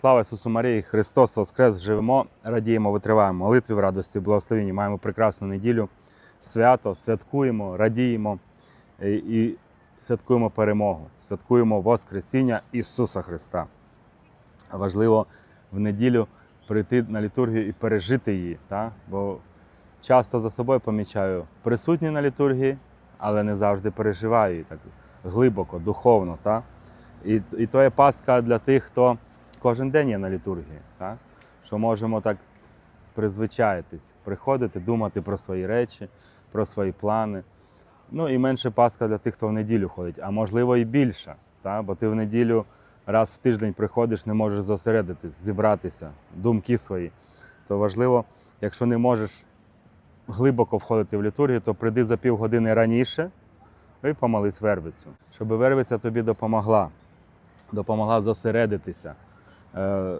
Слава Ісусу Марії, Христос Воскрес! Живемо, радіємо, витриваємо молитві в радості, благословенні. Маємо прекрасну неділю, свято, святкуємо, радіємо і, святкуємо перемогу, святкуємо Воскресіння Ісуса Христа. Важливо в неділю прийти на літургію і пережити її. Та? Бо часто за собою помічаю присутні на літургії, але не завжди переживаю її так глибоко, духовно. Та? І, і то є Пасха для тих, хто кожен день є на літургії. Та? Що можемо так призвичаїтись, приходити, думати про свої речі, про свої плани. Ну і менше Пасха для тих, хто в неділю ходить, а можливо і більша. Та? Бо ти в неділю раз в тиждень приходиш, не можеш зосередитись, зібратися, думки свої. То важливо, якщо не можеш глибоко входити в літургію, то прийди за півгодини раніше і помолись вервицю, щоб вервиця тобі допомогла, допомогла зосередитися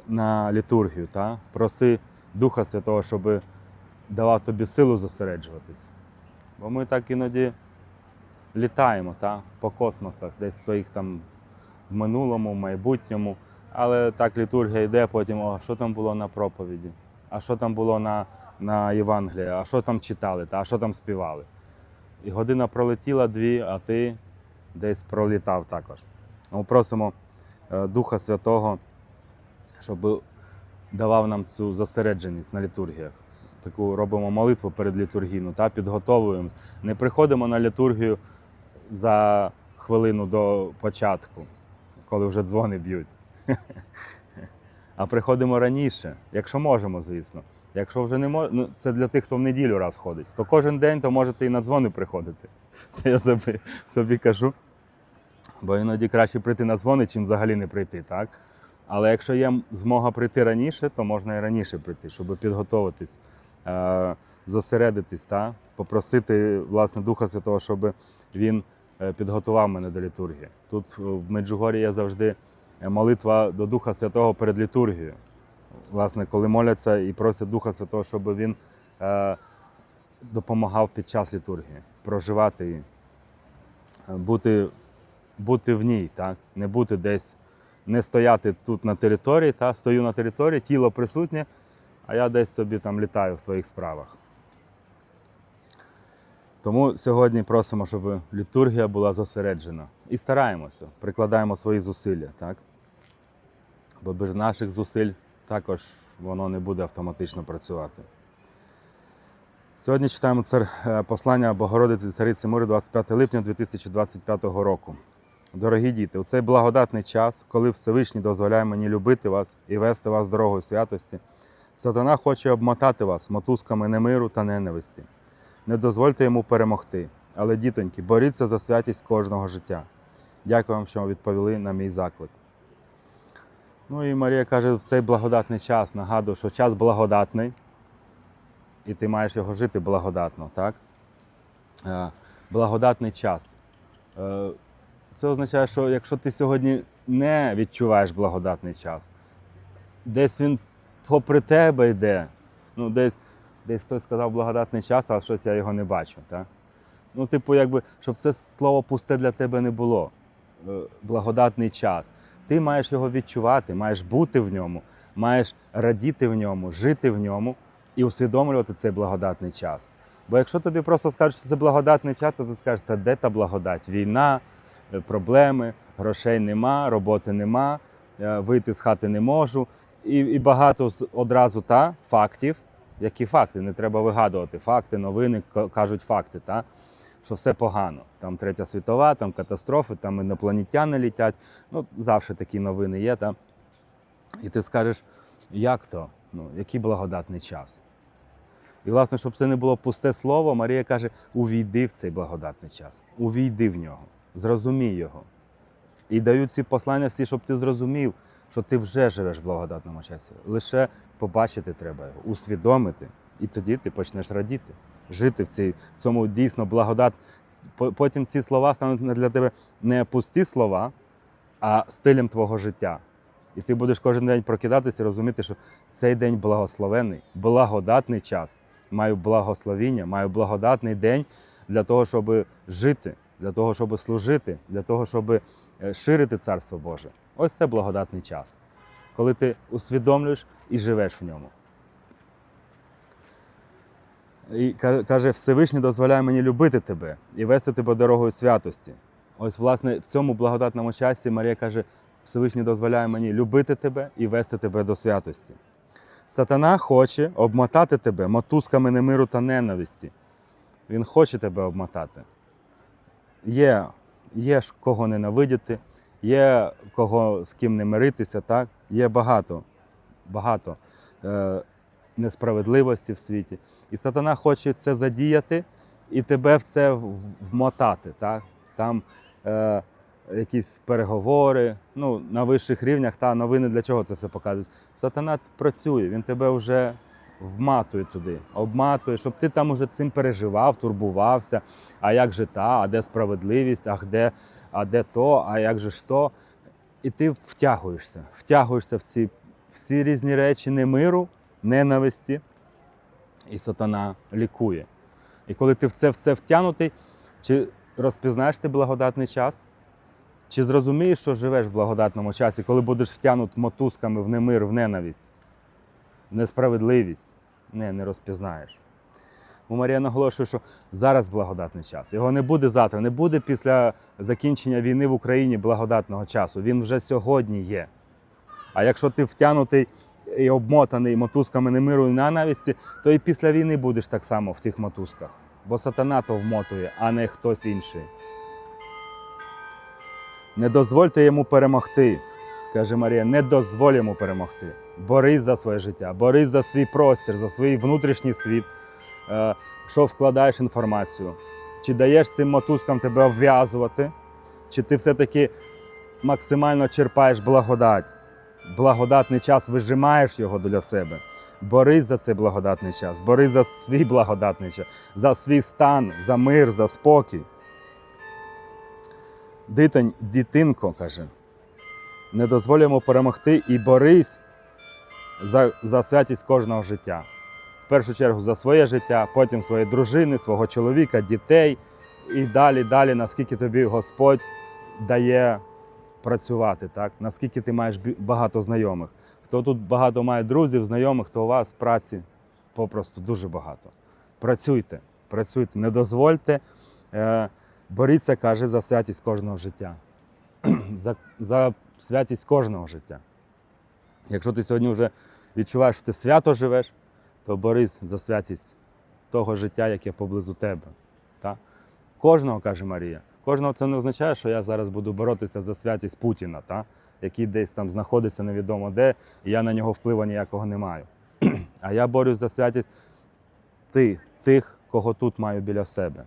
на літургію. Та? Проси Духа Святого, щоб давав тобі силу зосереджуватись. Бо ми так іноді літаємо та? по космосах, десь своїх там в минулому, в майбутньому. Але так літургія йде, потім, о, що там було на проповіді, а що там було на, на Євангелії, а що там читали, та, а що там співали. І година пролетіла дві, а ти десь пролітав також. Ми просимо е, Духа Святого, щоб давав нам цю зосередженість на літургіях. Таку робимо молитву перед літургійну та підготовуємось. Не приходимо на літургію за хвилину до початку, коли вже дзвони б'ють. А приходимо раніше, якщо можемо, звісно. Якщо вже не можемо, ну це для тих, хто в неділю раз ходить. Хто кожен день, то можете і на дзвони приходити. Це я собі, собі кажу. Бо іноді краще прийти на дзвони, чим взагалі не прийти, так? Але якщо є змога прийти раніше, то можна і раніше прийти, щоб підготуватись, е, зосередитись, та? попросити власне Духа Святого, щоб він е, підготував мене до літургії. Тут в Меджугорі є завжди молитва до Духа Святого перед літургією. Власне, коли моляться і просять Духа Святого, щоб він е, допомагав під час літургії, проживати її, е, бути, бути в ній, так? не бути десь, не стояти тут на території, та? стою на території, тіло присутнє, а я десь собі там літаю в своїх справах. Тому сьогодні просимо, щоб літургія була зосереджена. І стараємося, прикладаємо свої зусилля, так? Бо без наших зусиль також воно не буде автоматично працювати. Сьогодні читаємо е, послання Богородиці Цариці Мири 25 липня 2025 року. Дорогі діти, у цей благодатний час, коли Всевишній дозволяє мені любити вас і вести вас дорогою святості, сатана хоче обмотати вас мотузками немиру та ненависті. Не дозвольте йому перемогти. Але, дітоньки, боріться за святість кожного життя. Дякую вам, що відповіли на мій заклик. Ну і Марія каже, в цей благодатний час нагадую, що час благодатний, і ти маєш його жити благодатно, так? Е, Благодатний час. Це означає, що якщо ти сьогодні не відчуваєш благодатний час, десь він попри тебе йде, ну десь, десь хтось сказав благодатний час, а щось я його не бачу. Так? Ну, типу, якби, щоб це слово пусте для тебе не було. Е, Благодатний час. Ти маєш його відчувати, маєш бути в ньому, маєш радіти в ньому, жити в ньому і усвідомлювати цей благодатний час. Бо якщо тобі просто скажуть, що це благодатний час, то ти скажеш, та де та благодать? Війна, проблеми, грошей нема, роботи нема, е, вийти з хати не можу. І, і багато одразу та фактів. Які факти? Не треба вигадувати. Факти, новини кажуть факти, та? що все погано. Там третя світова, там катастрофи, там інопланетяни літять. Ну, завжди такі новини є. Та? І ти скажеш, як то? Ну, який благодатний час? І, власне, щоб це не було пусте слово, Марія каже: увійди в цей благодатний час, увійди в нього, зрозумій його. І дають ці послання всі, щоб ти зрозумів, що ти вже живеш в благодатному часі. Лише побачити треба його, усвідомити, і тоді ти почнеш радіти, жити в, цій, в цьому дійсно благодат. Потім ці слова стануть для тебе не пусті слова, а стилем твого життя. І ти будеш кожен день прокидатися і розуміти, що цей день благословений, благодатний час. Маю благословіння, маю благодатний день для того, щоб жити, для того, щоб служити, для того, щоб е, ширити Царство Боже. Ось це благодатний час. коли ти усвідомлюєш і живеш в ньому. І каже, Всевишній дозволяє мені любити тебе і вести тебе дорогою святості. Ось, власне, в цьому благодатному часі Марія каже, Всевишній дозволяє мені любити тебе і вести тебе до святості. Сатана хоче обмотати тебе мотузками немиру та ненависті. Він хоче тебе обмотати. Є, є кого ненавидіти, є кого з ким не миритися, так? Є багато, багато е, несправедливості в світі. І сатана хоче це задіяти і тебе в це вмотати. Так? Там е, якісь переговори, ну, на вищих рівнях, та новини для чого це все показують. Сатана працює, він тебе вже вматує туди, обматує, щоб ти там уже цим переживав, турбувався. А як же та, а де справедливість, а де, а де то, а як же ж то. І ти втягуєшся, втягуєшся в ці, в ці різні речі не миру, ненависті, і сатана лікує. І коли ти в це все втягнутий, чи розпізнаєш ти благодатний час? Чи зрозумієш, що живеш в благодатному часі, коли будеш втягнут мотузками в немир, в ненависть, несправедливість? Не, не розпізнаєш. Бо Марія наголошує, що зараз благодатний час. Його не буде завтра, не буде після закінчення війни в Україні благодатного часу. Він вже сьогодні є. А якщо ти втягнутий і обмотаний мотузками немиру і ненависті, то і після війни будеш так само в тих мотузках. Бо сатана то вмотує, а не хтось інший. Не дозвольте йому перемогти, каже Марія, не дозволь йому перемогти. Борись за своє життя, борись за свій простір, за свій внутрішній світ, Е, що вкладаєш інформацію. Чи даєш цим мотузкам тебе обв'язувати, чи ти все-таки максимально черпаєш благодать. Благодатний час вижимаєш його для себе. Борись за цей благодатний час, борись за свій благодатний час, за свій стан, за мир, за спокій. Дитинь, дітинко, каже, не дозволь перемогти і борись за, за святість кожного життя. В першу чергу за своє життя, потім своєї дружини, свого чоловіка, дітей і далі, далі, наскільки тобі Господь дає працювати, так? наскільки ти маєш багато знайомих. Хто тут багато має друзів, знайомих, то у вас праці попросту дуже багато. Працюйте, працюйте, не дозвольте. Е, боріться, каже, за святість кожного життя. за, за святість кожного життя. Якщо ти сьогодні вже відчуваєш, що ти свято живеш, то борись за святість того життя, яке поблизу тебе. Так? Кожного, каже Марія, кожного це не означає, що я зараз буду боротися за святість Путіна, та? який десь там знаходиться невідомо де, і я на нього впливу ніякого не маю. А я борюсь за святість ти, тих, кого тут маю біля себе.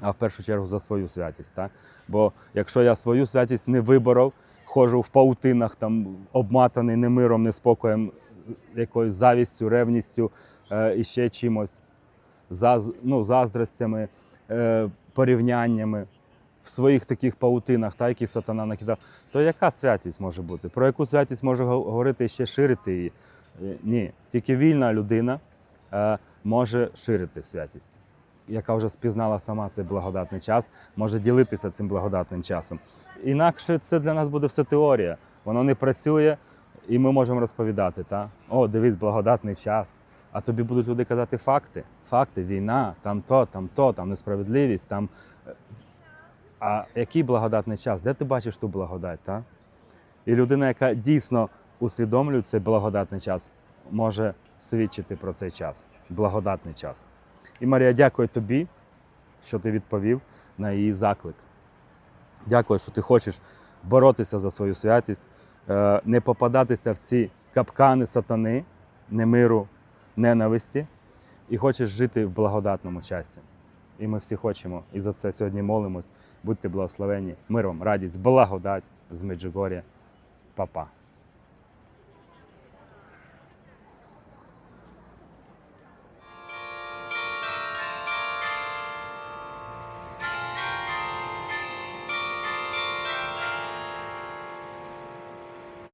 А в першу чергу за свою святість. Так? Бо якщо я свою святість не виборов, ходжу в паутинах, там, обматаний немиром, неспокоєм, якоюсь завістю, ревністю е, і ще чимось, заз, ну, заздростями, е, порівняннями в своїх таких паутинах, та, які сатана накидав, то яка святість може бути? Про яку святість може говорити і ще ширити її? Е, Ні, тільки вільна людина е, може ширити святість, яка вже спізнала сама цей благодатний час, може ділитися цим благодатним часом. Інакше це для нас буде все теорія. Воно не працює, і ми можемо розповідати, та? о, дивись, благодатний час. А тобі будуть люди казати факти. Факти, війна, там то, там то, там несправедливість, там. е, А який благодатний час? Де ти бачиш ту благодать? Та? І людина, яка дійсно усвідомлює цей благодатний час, може свідчити про цей час, благодатний час. І Марія, дякую тобі, що ти відповів на її заклик. Дякую, що ти хочеш боротися за свою святість, е, не попадатися в ці капкани сатани, немиру, ненависті, і хочеш жити в благодатному часі. І ми всі хочемо, і за це сьогодні молимось. Будьте благословені миром, радість, благодать з Меджугор'я. Па-па.